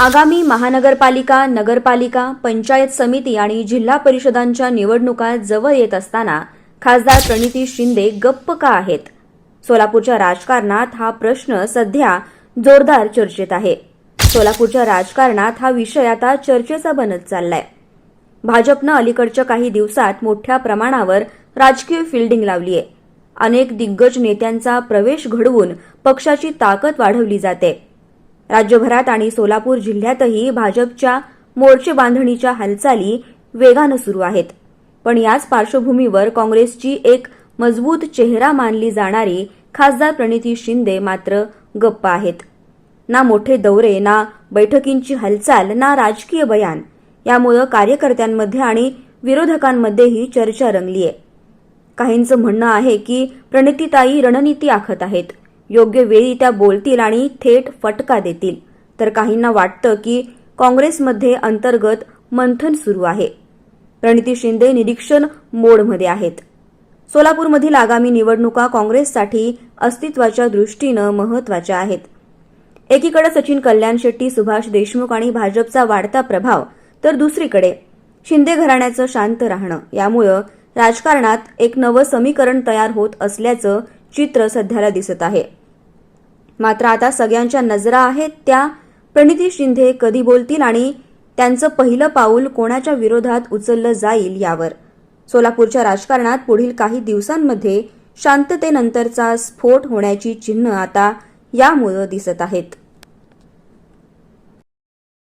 आगामी महानगरपालिका नगरपालिका पंचायत समिती आणि जिल्हा परिषदांच्या निवडणुका जवळ येत असताना खासदार प्रणिती शिंदे गप्प का आहेत? सोलापूरच्या राजकारणात हा प्रश्न सध्या जोरदार चर्चेत आहे. सोलापूरच्या राजकारणात हा विषय आता चर्चेचा बनत चाललाय. भाजपनं अलीकडच्या काही दिवसात मोठ्या प्रमाणावर राजकीय फिल्डिंग लावली आहे. अनेक दिग्गज नेत्यांचा प्रवेश घडवून पक्षाची ताकद वाढवली जाते. राज्यभरात आणि सोलापूर जिल्ह्यातही भाजपच्या मोर्चे बांधणीच्या हालचाली वेगानं सुरू आहेत. पण याच पार्श्वभूमीवर काँग्रेसची एक मजबूत चेहरा मानली जाणारी खासदार प्रणिती शिंदे मात्र गप्प आहेत. ना मोठे दौरे ना बैठकींची हालचाल ना राजकीय बयान. यामुळं कार्यकर्त्यांमध्ये आणि विरोधकांमध्येही चर्चा रंगली आहे काहींचं म्हणणं आहे की प्रणितीताई रणनीती आखत आहेत. योग्य वेळी त्या बोलतील आणि थेट फटका देतील. तर काहींना वाटतं की काँग्रेसमध्ये अंतर्गत मंथन सुरू आहे. प्रणिती शिंदे निरीक्षण मोडमध्ये आहेत. सोलापूरमधील आगामी निवडणुका काँग्रेससाठी अस्तित्वाच्या दृष्टीनं महत्त्वाच्या आहेत. एकीकडे सचिन कल्याण शेट्टी सुभाष देशमुख आणि भाजपचा वाढता प्रभाव तर दुसरीकडे शिंदे घराण्याचं शांत राहणं. यामुळं राजकारणात एक नवं समीकरण तयार होत असल्याचं चित्र सध्याला दिसत आहे. मात्र आता सगळ्यांच्या नजरा आहेत त्या. प्रणिती शिंदे कधी बोलतील आणि त्यांचं पहिलं पाऊल कोणाच्या विरोधात उचललं जाईल यावर? सोलापूरच्या राजकारणात पुढील काही दिवसांमध्ये शांततेनंतरचा स्फोट होण्याची चिन्ह आता यामुळं दिसत आहेत.